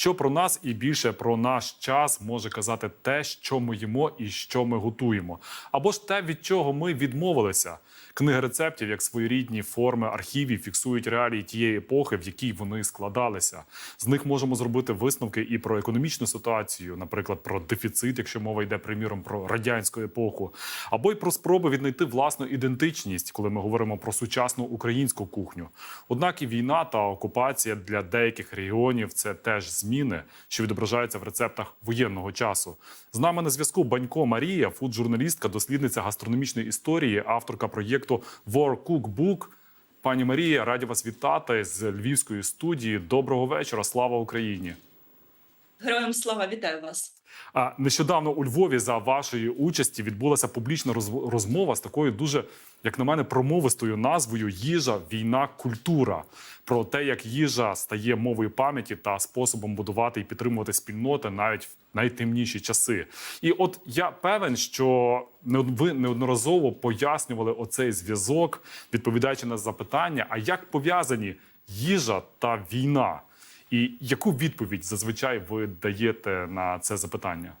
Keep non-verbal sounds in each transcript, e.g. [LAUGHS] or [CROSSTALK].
Що про нас і більше про наш час може казати те, що ми їмо і що ми готуємо, або ж те, від чого ми відмовилися. Книги рецептів, як своєрідні форми архівів, фіксують реалії тієї епохи, в якій вони складалися. З них можемо зробити висновки і про економічну ситуацію, наприклад, про дефіцит, якщо мова йде приміром про радянську епоху, або й про спроби віднайти власну ідентичність, коли ми говоримо про сучасну українську кухню. Однак і війна та окупація для деяких регіонів це теж зміни, що відображаються в рецептах воєнного часу. З нами на зв'язку Банько Марія, фуд-журналістка, дослідниця гастрономічної історії, авторка проєкту War Cookbook. Пані Марія, раді вас вітати з львівської студії. Доброго вечора. Слава Україні! Героям слава вітаю вас. Нещодавно у Львові за вашої участі відбулася публічна розмова з такою дуже, як на мене, промовистою назвою Їжа, війна, культура про те, як їжа стає мовою пам'яті та способом будувати і підтримувати спільноти навіть в найтемніші часи. І от я певен, що ви неодноразово пояснювали оцей зв'язок, відповідаючи на запитання, а як пов'язані їжа та війна? І яку відповідь зазвичай ви даєте на це запитання?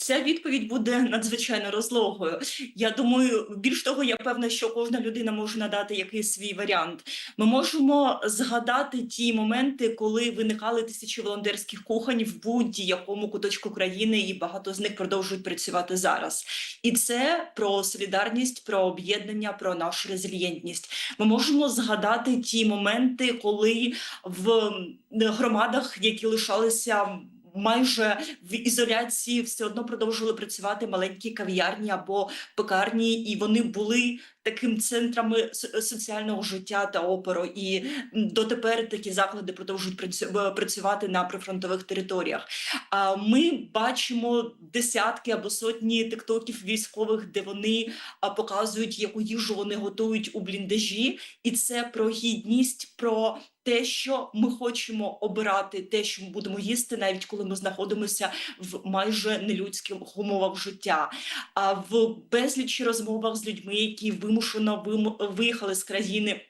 Ця відповідь буде надзвичайно розлогою. Я думаю, більш того, я певна, що кожна людина може надати якийсь свій варіант. Ми можемо згадати ті моменти, коли виникали тисячі волонтерських кухонь в будь-якому куточку країни, і багато з них продовжують працювати зараз. І це про солідарність, про об'єднання, про нашу резильєнтність. Ми можемо згадати ті моменти, коли в громадах, які лишалися майже в ізоляції все одно продовжували працювати маленькі кав'ярні або пекарні, і вони були таким центрами соціального життя та опору. І дотепер такі заклади продовжують працю- працювати на прифронтових територіях. А ми бачимо десятки або сотні тиктоків військових, де вони показують, яку їжу вони готують у бліндажі, і це про гідність, про те, що ми хочемо обирати, те, що ми будемо їсти, навіть коли ми знаходимося в майже нелюдських умовах життя. А в безлічі розмовах з людьми, які вимушено вим- виїхали з країни.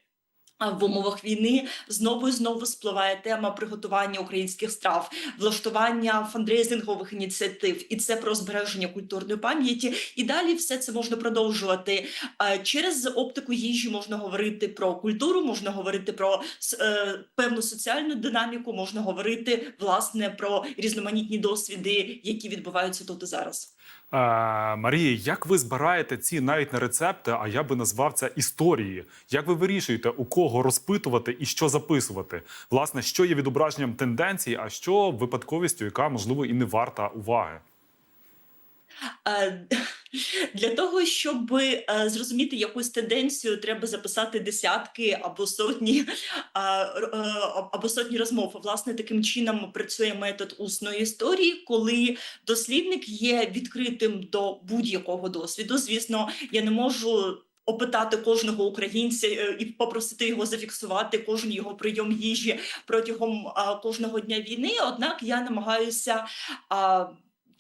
В умовах війни знову і знову спливає тема приготування українських страв, влаштування фандрейзингових ініціатив, і це про збереження культурної пам'яті. І далі все це можна продовжувати. Через оптику їжі можна говорити про культуру, можна говорити про е, певну соціальну динаміку, можна говорити власне про різноманітні досвіди, які відбуваються тут і зараз. Е, Марія, як ви збираєте ці навіть не рецепти, а я би назвав це історії? Як ви вирішуєте, у кого розпитувати і що записувати? Власне, що є відображенням тенденцій, а що випадковістю, яка можливо і не варта уваги? Е, [LAUGHS] Для того, щоб е, зрозуміти якусь тенденцію, треба записати десятки або сотні е, або сотні розмов. Власне, таким чином працює метод усної історії, коли дослідник є відкритим до будь-якого досвіду. Звісно, я не можу. Опитати кожного українця е, і попросити його зафіксувати кожен його прийом їжі протягом кожного дня війни. Однак я намагаюся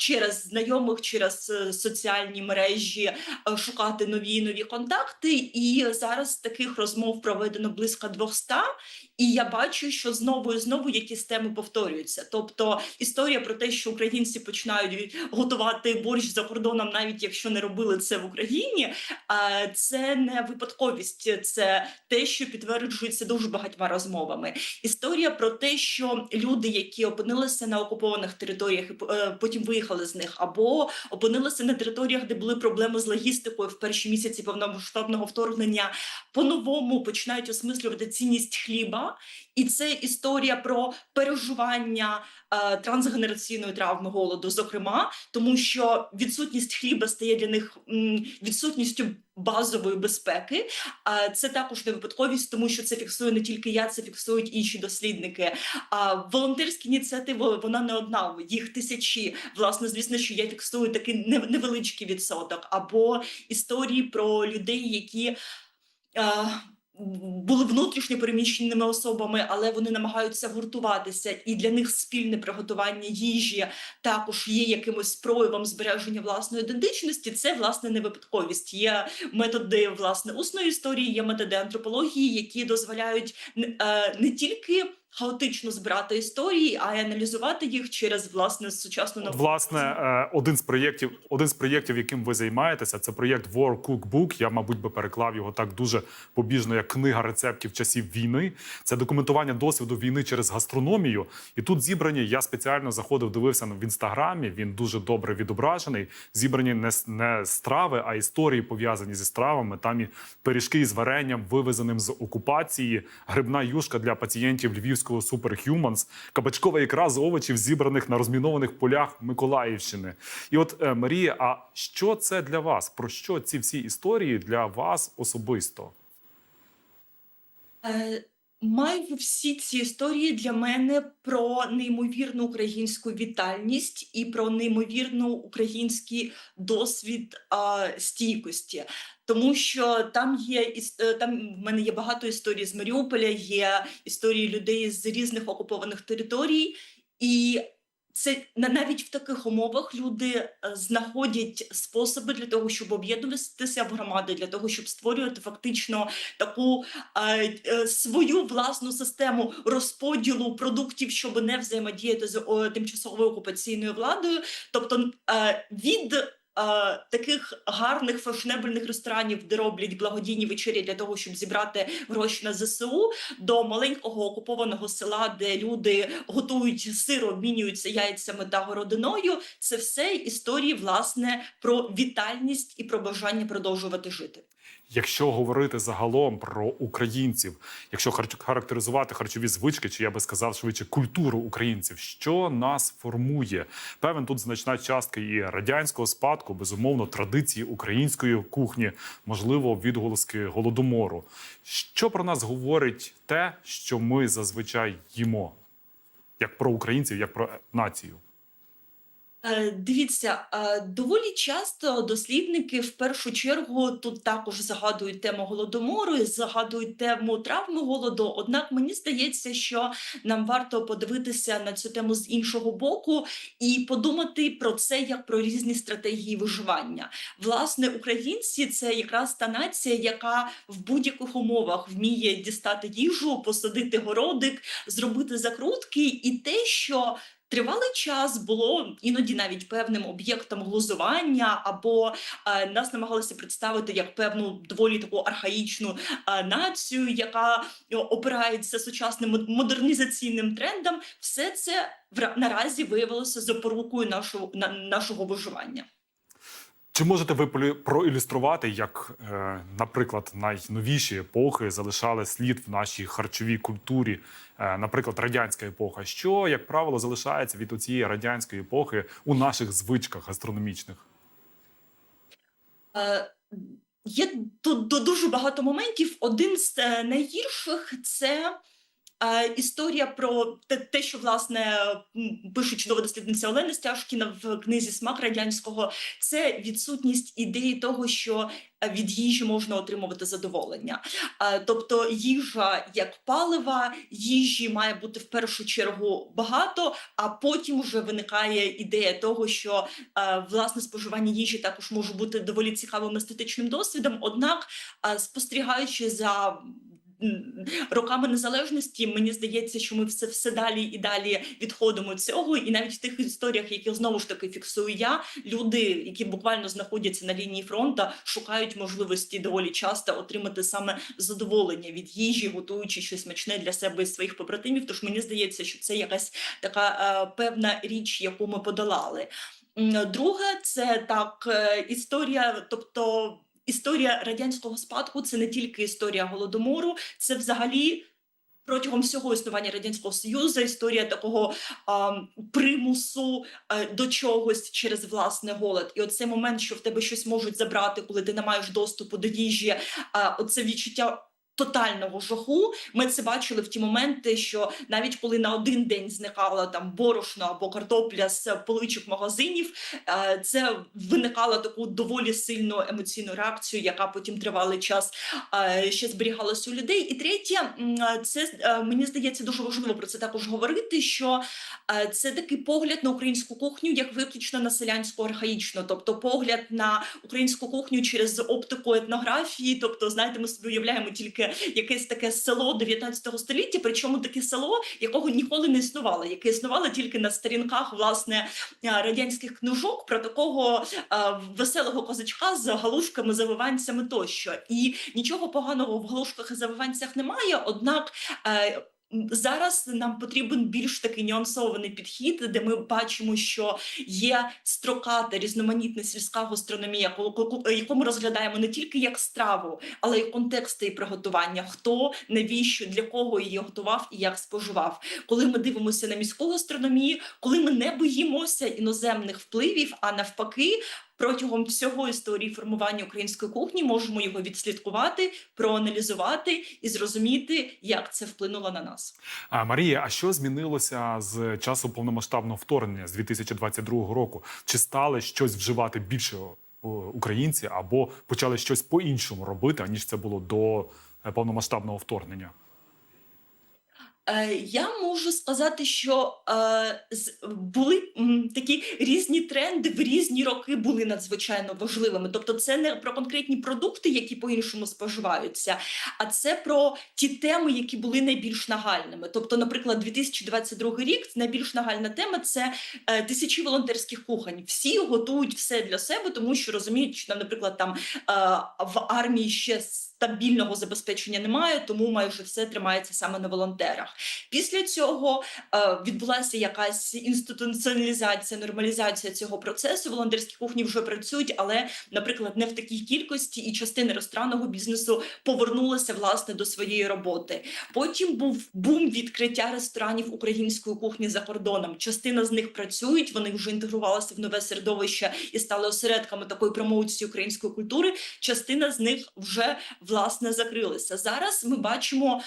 через знайомих, через е, соціальні мережі е, шукати нові нові контакти. І зараз таких розмов проведено близько 200, і я бачу, що знову і знову якісь теми повторюються. Тобто історія про те, що українці починають готувати борщ за кордоном, навіть якщо не робили це в Україні, це не випадковість, це те, що підтверджується дуже багатьма розмовами. Історія про те, що люди, які опинилися на окупованих територіях, е, потім виїхали з них, або опинилися на територіях, де були проблеми з логістикою в перші місяці повномасштабного вторгнення, по-новому починають осмислювати цінність хліба. І це історія про переживання е, трансгенераційної травми голоду, зокрема, тому що відсутність хліба стає для них м, відсутністю базової безпеки. А це також не випадковість, тому що це фіксує не тільки я, це фіксують інші дослідники. А волонтерські ініціативи вона не одна, їх тисячі. Власне, звісно, що я фіксую такий невеличкий відсоток, або історії про людей, які. Були внутрішньо переміщеними особами, але вони намагаються гуртуватися, і для них спільне приготування їжі також є якимось проявом збереження власної ідентичності. Це власне не випадковість. Є методи власне усної історії, є методи антропології, які дозволяють е, не тільки хаотично збирати історії, а й аналізувати їх через власне сучасну науку. Власне, е, один з проєктів, один з проєктів, яким ви займаєтеся, це проєкт War Cookbook. Я, мабуть, би переклав його так дуже побіжно, як книга рецептів часів війни. Це документування досвіду війни через гастрономію. І тут зібрані. Я спеціально заходив, дивився в інстаграмі. Він дуже добре відображений. Зібрані не, не страви, а історії пов'язані зі стравами. Там і пиріжки із варенням, вивезеним з окупації, грибна юшка для пацієнтів львівського Superhumans, кабачкова ікра з овочів, зібраних на розмінованих полях Миколаївщини. І от е, Марія, а що це для вас? Про що ці всі історії для вас особисто? Майже всі ці історії для мене про неймовірну українську вітальність і про неймовірну український досвід а, стійкості. Тому що там є е, там в мене є багато історій з Маріуполя, є історії людей з різних окупованих територій, і це на- навіть в таких умовах люди е, знаходять способи для того, щоб об'єднуватися в громади, для того, щоб створювати фактично таку е, е, свою власну систему розподілу продуктів, щоб не взаємодіяти з о, тимчасовою окупаційною владою. Тобто е, від таких гарних фешнебельних ресторанів, де роблять благодійні вечері для того, щоб зібрати гроші на ЗСУ, до маленького окупованого села, де люди готують сир, обмінюються яйцями та городиною. Це все історії власне про вітальність і про бажання продовжувати жити. Якщо говорити загалом про українців, якщо хар- характеризувати харчові звички, чи я би сказав швидше культуру українців, що нас формує? Певен тут значна частка і радянського спадку, безумовно, традиції української кухні, можливо, відголоски голодомору. Що про нас говорить те, що ми зазвичай їмо, як про українців, як про націю? Е, Дивіться, е, доволі часто дослідники в першу чергу тут також загадують тему голодомору і загадують тему травми голоду. Однак мені здається, що нам варто подивитися на цю тему з іншого боку і подумати про це як про різні стратегії виживання. Власне, українці це якраз та нація, яка в будь-яких умовах вміє дістати їжу, посадити городик, зробити закрутки, і те, що Тривалий час було іноді навіть певним об'єктом глузування, або е, нас намагалися представити як певну доволі таку архаїчну е, націю, яка е, опирається сучасним модернізаційним трендам. Все це наразі виявилося запорукою нашого на, нашого виживання. Чи можете ви проілюструвати, як, е, наприклад, найновіші епохи залишали слід в нашій харчовій культурі, е, наприклад, радянська епоха? Що, як правило, залишається від цієї радянської епохи у наших звичках гастрономічних? Е, Є тут дуже багато моментів. Один з найгірших це історія про те, те, що власне пише чудова дослідниця Олена Стяжкіна в книзі Смак радянського. Це відсутність ідеї того, що е, від їжі можна отримувати задоволення. Тобто їжа як палива, їжі має бути в першу чергу багато, а потім вже виникає ідея того, що е, власне споживання їжі також може бути доволі цікавим естетичним досвідом. Однак, е, спостерігаючи за роками незалежності, мені здається, що ми все, все далі і далі відходимо від цього. І навіть в тих історіях, які знову ж таки фіксую я, люди, які буквально знаходяться на лінії фронту, шукають можливості доволі часто отримати саме задоволення від їжі, готуючи щось смачне для себе і своїх побратимів. Тож мені здається, що це якась така е, певна річ, яку ми подолали. Друге, це так е, історія, тобто історія радянського спадку це не тільки історія голодомору, це взагалі. Протягом всього існування радянського союзу історія такого а, примусу а, до чогось через власне голод. І оцей момент, що в тебе щось можуть забрати, коли ти не маєш доступу до їжі, а, оце відчуття тотального жаху. Ми це бачили в ті моменти, що навіть коли на один день зникало там борошно або картопля з поличок магазинів, е, це виникало таку доволі сильну емоційну реакцію, яка потім тривалий час е, ще зберігалася у людей. І третє, це е, мені здається дуже важливо про це також говорити. Що це такий погляд на українську кухню, як виключно на селянську архаїчну, тобто погляд на українську кухню через оптику етнографії. Тобто, знаєте, ми собі уявляємо тільки якесь таке село 19 століття, причому таке село, якого ніколи не існувало, яке існувало тільки на сторінках власне радянських книжок про такого а, веселого козачка з галушками, завиванцями тощо. І нічого поганого в галушках і завиванцях немає. Однак е, зараз нам потрібен більш такий нюансований підхід, де ми бачимо, що є строката різноманітна сільська гастрономія, яку ми розглядаємо не тільки як страву, але й контексти її приготування, хто, навіщо, для кого її готував і як споживав. Коли ми дивимося на міську гастрономію, коли ми не боїмося іноземних впливів, а навпаки. Протягом всього історії формування української кухні можемо його відслідкувати, проаналізувати і зрозуміти, як це вплинуло на нас. А, Марія, а що змінилося з часу повномасштабного вторгнення з 2022 року? Чи стали щось вживати більше українці, або почали щось по-іншому робити, аніж це було до е, повномасштабного вторгнення? Е, Я можу сказати, що е, були такі різні тренди в різні роки були надзвичайно важливими. Тобто, це не про конкретні продукти, які по-іншому споживаються, а це про ті теми, які були найбільш нагальними. Тобто, наприклад, 2022 рік найбільш нагальна тема це е, тисячі волонтерських кухонь. Всі готують все для себе, тому що розуміють, що, наприклад, там в армії ще стабільного забезпечення немає, тому майже все тримається саме на волонтерах. Після цього е, відбулася якась інституціоналізація, нормалізація цього процесу. Волонтерські кухні вже працюють, але, наприклад, не в такій кількості, і частина ресторанного бізнесу повернулася власне до своєї роботи. Потім був бум відкриття ресторанів української кухні за кордоном. Частина з них працюють, вони вже інтегрувалися в нове середовище і стали осередками такої промоції української культури. Частина з них вже власне закрилися. Зараз ми бачимо.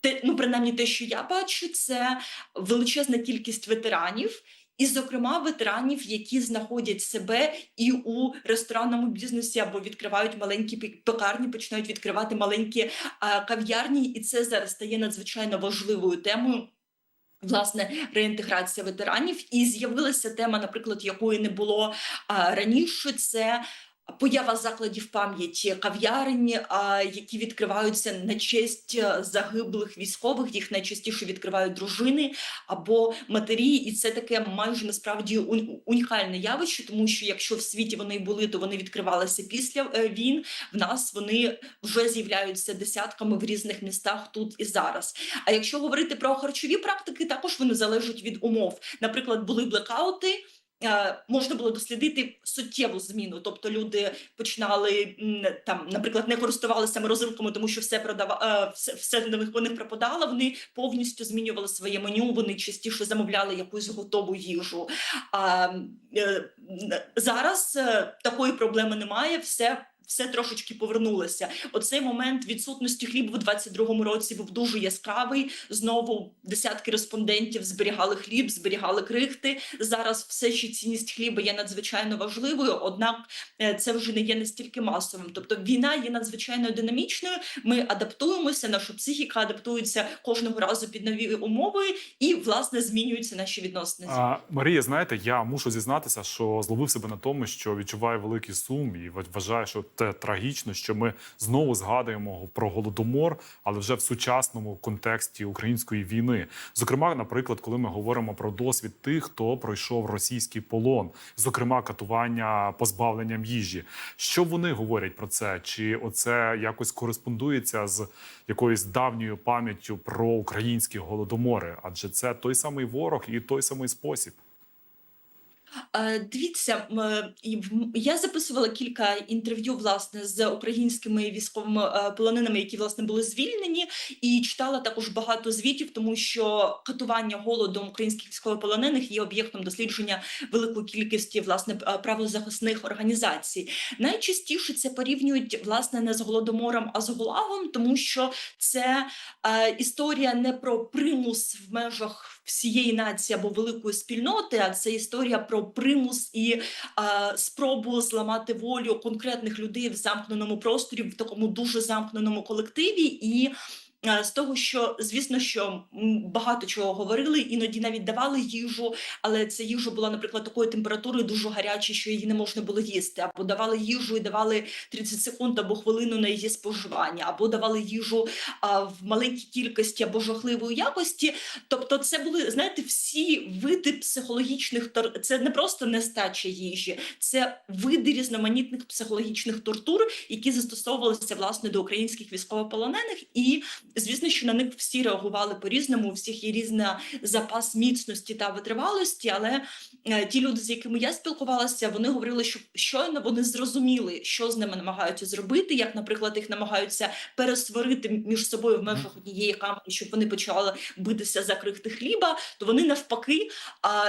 Те, ну, принаймні, те, що я бачу, це величезна кількість ветеранів, і, зокрема, ветеранів, які знаходять себе і у ресторанному бізнесі або відкривають маленькі пекарні, починають відкривати маленькі а, кав'ярні, і це зараз стає надзвичайно важливою темою. Власне, реінтеграція ветеранів, і з'явилася тема, наприклад, якої не було а, раніше. Це поява закладів пам'яті кав'ярень, які відкриваються на честь е, загиблих військових. Їх найчастіше відкривають дружини або матері, і це таке майже насправді унікальне явище, тому що якщо в світі вони були, то вони відкривалися після е, війн. В нас вони вже з'являються десятками в різних містах тут і зараз. А якщо говорити про харчові практики, також вони залежать від умов. Наприклад, були блекаути. Е, Можна було дослідити суттєву зміну, тобто люди починали там, наприклад, не користувалися морозилками, тому що все продава е, все, все них пропадало. Вони повністю змінювали своє меню. Вони частіше замовляли якусь готову їжу. А е, зараз такої проблеми немає. Все. Все трошечки повернулося. Оцей момент відсутності хлібу в 22-му році був дуже яскравий. Знову десятки респондентів зберігали хліб, зберігали крихти. Зараз все ще цінність хліба є надзвичайно важливою, однак е, це вже не є настільки масовим. Тобто війна є надзвичайно динамічною. Ми адаптуємося, наша психіка адаптується кожного разу під нові умови, і власне змінюються наші відносини. А, Марія, знаєте, я мушу зізнатися, що зловив себе на тому, що відчуваю великий сум і ва- вважаю, що це трагічно, що ми знову згадуємо про голодомор, але вже в сучасному контексті української війни. Зокрема, наприклад, коли ми говоримо про досвід тих, хто пройшов російський полон, зокрема катування позбавленням їжі. Що вони говорять про це? Чи оце якось кореспондується з якоюсь давньою пам'яттю про українські голодомори? Адже це той самий ворог і той самий спосіб. Е, Дивіться, е, я записувала кілька інтерв'ю власне з українськими військовими е, полоненими, які власне були звільнені, і читала також багато звітів, тому що катування голодом українських військовополонених є об'єктом дослідження великої кількості власне правозахисних організацій. Найчастіше це порівнюють власне не з голодомором, а з гулагом, тому що це е, історія не про примус в межах всієї нації або великої спільноти, а це історія про примус і е, спробу зламати волю конкретних людей в замкненому просторі, в такому дуже замкненому колективі. І з того, що звісно, що багато чого говорили, іноді навіть давали їжу, але ця їжа була, наприклад, такої температури дуже гарячої, що її не можна було їсти, або давали їжу і давали 30 секунд або хвилину на її споживання, або давали їжу а, в маленькій кількості або жахливої якості. Тобто, це були знаєте, всі види психологічних тор... Це не просто нестача їжі, це види різноманітних психологічних тортур, які застосовувалися власне до українських військовополонених, і звісно, що на них всі реагували по-різному. У всіх є різний запас міцності та витривалості, але е, ті люди, з якими я спілкувалася, вони говорили, що щойно вони зрозуміли, що з ними намагаються зробити, як, наприклад, їх намагаються пересварити між собою в межах однієї камери, щоб вони почали битися за крихти хліба, то вони навпаки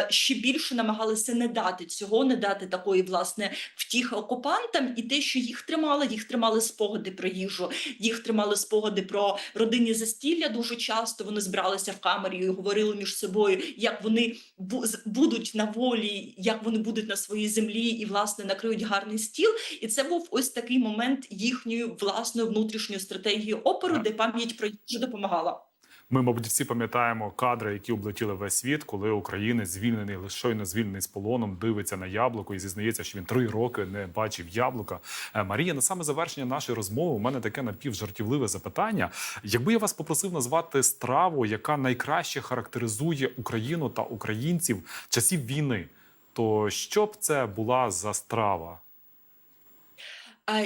ще більше намагалися не дати цього, не дати такої власне втіхи окупантам, і те, що їх тримали, їх тримали спогади про їжу, їх тримали спогади про родинні застілля. Дуже часто вони збиралися в камері і говорили між собою, як вони бу- будуть на волі, як вони будуть на своїй землі і власне накриють гарний стіл. І це був ось такий момент їхньої власної внутрішньої стратегії опору, де пам'ять про їжу допомагала. Ми, мабуть, всі пам'ятаємо кадри, які облетіли весь світ, коли українець звільнений, лише щойно звільнений з полоном, дивиться на яблуко і зізнається, що він три роки не бачив яблука. Е, Марія, на саме завершення нашої розмови у мене таке напівжартівливе запитання. Якби я вас попросив назвати страву, яка найкраще характеризує Україну та українців часів війни, то що б це була за страва?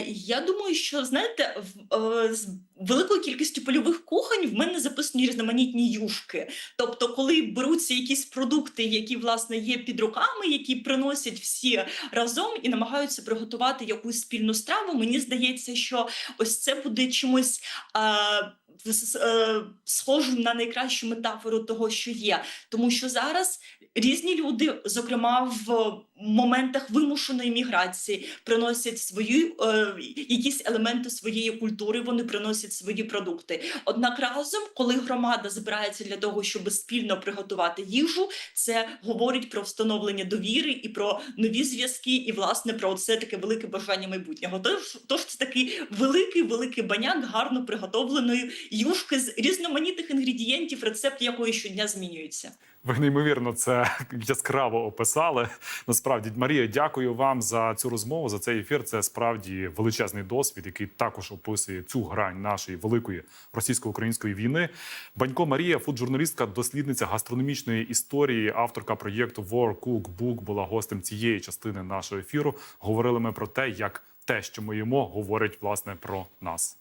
Я думаю, що знаєте, е, з великою кількістю польових кухонь в мене записані різноманітні юшки. Тобто, коли беруться якісь продукти, які власне є під руками, які приносять всі разом і намагаються приготувати якусь спільну страву, мені здається, що ось це буде чимось. Е, Схожим на найкращу метафору того, що є, тому що зараз різні люди, зокрема в моментах вимушеної міграції, приносять свої е, якісь елементи своєї культури, вони приносять свої продукти. Однак разом, коли громада збирається для того, щоб спільно приготувати їжу, це говорить про встановлення довіри і про нові зв'язки, і власне про це таке велике бажання майбутнього. Тож, тож це такий великий великий баняк гарно приготовленої юшки з різноманітних інгредієнтів, рецепт якої щодня змінюється. Ви неймовірно це [LAUGHS] яскраво описали. Насправді, Марія, дякую вам за цю розмову, за цей ефір. Це справді величезний досвід, який також описує цю грань нашої великої російсько-української війни. Банько Марія, фуд-журналістка, дослідниця гастрономічної історії, авторка проєкту War Cook Book, була гостем цієї частини нашого ефіру. Говорили ми про те, як те, що ми їмо, говорить власне про нас.